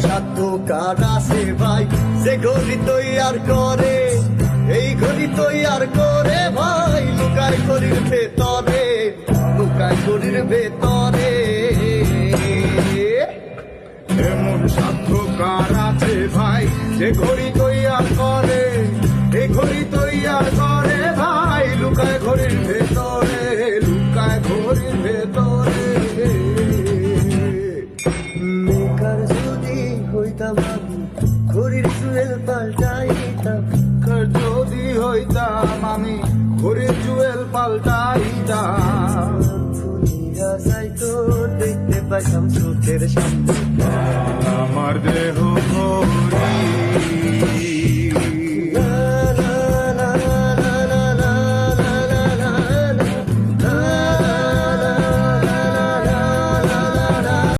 এমন সাধ্য আছে ভাই? যে ঘড়ি তৈয়ার করে, এই ঘড়ি তৈয়ার করে ভাই, লুকায় ঘড়ির ভেতরে, লুকায় ঘড়ির ভেতরে। এমন সাধ্য কার আছে ভাই? যে ঘড়ি তৈয়ার করে, এই ঘড়ি তৈয়ার করে ভাই, লুকায় ঘড়ির ভেতরে, লুকায় ঘড়ির ভেতরে। যদি হইতাম আমি। ঘড়ির জুয়েল পাল্টাইতাম। যদি হইতাম আমি, ঘড়ির জুয়েল পাল্টাইতাম। দুনিয়া যাইতো, দেখতে পাইতাম চোখের সামনে।